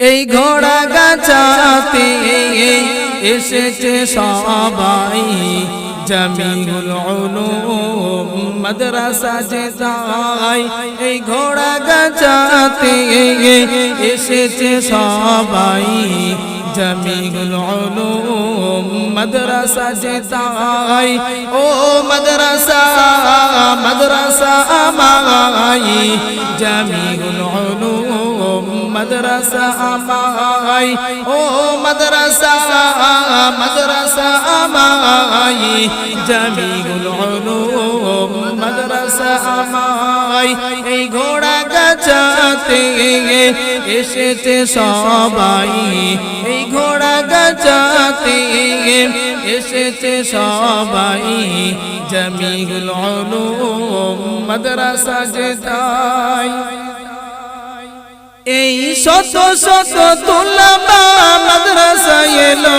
এই ঘোড়া গাছাতে এসেছে সবাই। জামিউল উলুম মাদ্রাসা যে তাই এই ঘোড়া গাছাতে এসেছে সবাই। জামিউল উলুম মাদ্রাসা যে তাই ও মাদ্রাসা মাদ্রাসা আমাই জামিউল উলুম মাদ্রাসা আমাই ও মাদ্রাসা মাদ্রাসা আমাই জামিউল উলুম মাদ্রাসা আমাই এই ঘোড়া গাছাতে এসেছে সবাই, এই ঘোড়া গাছাতে এসেছে সবাই, জামিউল উলুম মাদ্রাসা যে তাই এই শত শত তুলবা মাদ্রাসায় এলো।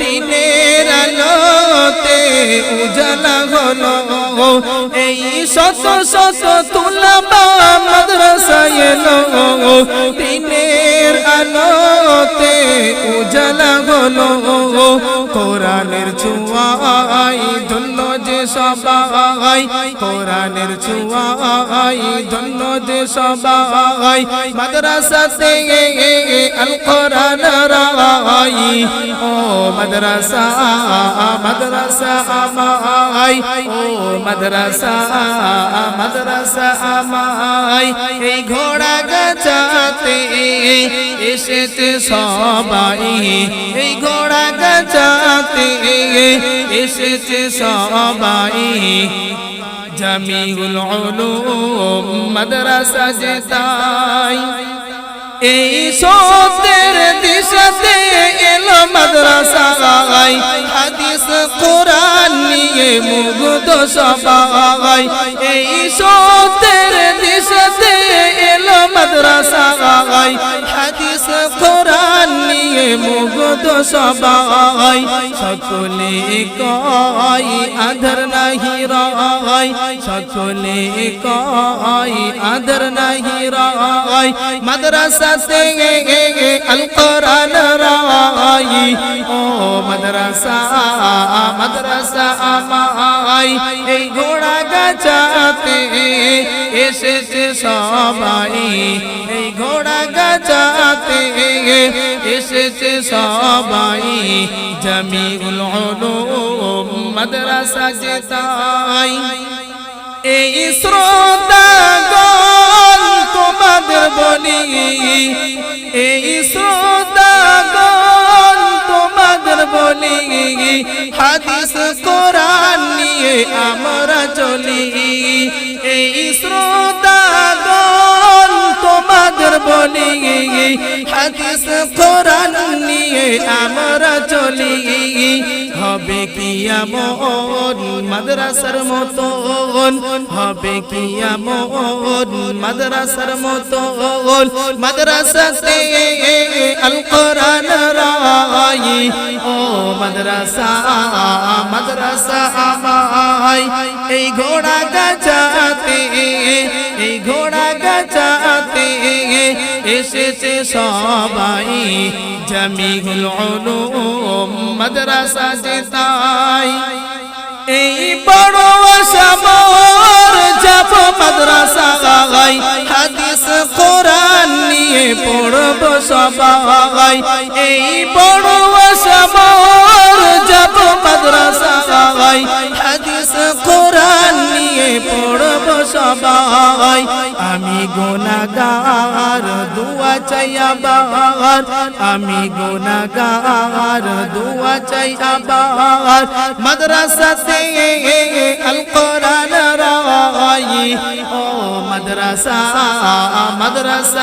দিনের আলোতে উজালা হলো। এই শত শত তুলবা মাদ্রাসায় এলো। দিনের আলোতে উজালা হলো। কোরআনের ছোঁয়াই ধন্য যে সবাই, কোরআনের ছোঁয়াই ধন্য যে সবাই। মাদ্রাসাতে আল কোরআন রাই ও মাদ্রাসা মাদ্রাসা আমাই ও মাদ্রাসা মাদ্রাসা আমাই এই ঘোড়া গাছাতে এসেছে সবাই, এই ঘোড়া গাছাতে এসেছে সবাই জামিউল উলুম মাদ্রাসা যে তাই এই সত্যের দিশাতে এলো মাদ্রাসা হাদিস কোরআন নিয়ে মুগ্ধ সবাই এই সত্যের দিশাতে এলো মাদ্রাসা হাদিস কোরআন নিয়ে মুগ্ধ সবাই, সকলে কয় আধর নাহি রায়, সকলে কয় আধর নাহি রায়। মাদ্রাসাতে আল কোরআন রায়, ও মাদ্রাসা মাদ্রাসা আমাই এই ঘোড়া গাছাতে এসেছে সবাই। এই ঘোড়া গাছাতে এসেছে সবাই। উলুম মাদ্রাসা যে তাই। এই শ্রোতা তোমাদের বলি। এই শ্রোতা গণ তোমাদের বলি। হাদিস কোরআন নিয়ে আমরা চলি। আমরা চলি, হবে কি আমন মাদ্রাসার মতন? হবে কি আমন মাদ্রাসার মতন? মাদ্রাসাতে আল কোরআন রাই ও মাদ্রাসা মাদ্রাসা আমাই এই ঘোড়া গাছাতে, এই ঘোড়া গাছাতে এসেছে সবাই। উলুম মাদ্রাসা যে তাই এই বড় আশামর যাব মাদ্রাসা গাই হাদিস, কোরআন নিয়ে পড়ব সবাই। এই বড় আশামর গুনাহগার দুয়া চাই আবার আমি গুনাহগার দুয়া চাই আবার মাদ্রাসাতে আল কোরআন রাই ও মাদ্রাসা মাদ্রাসা।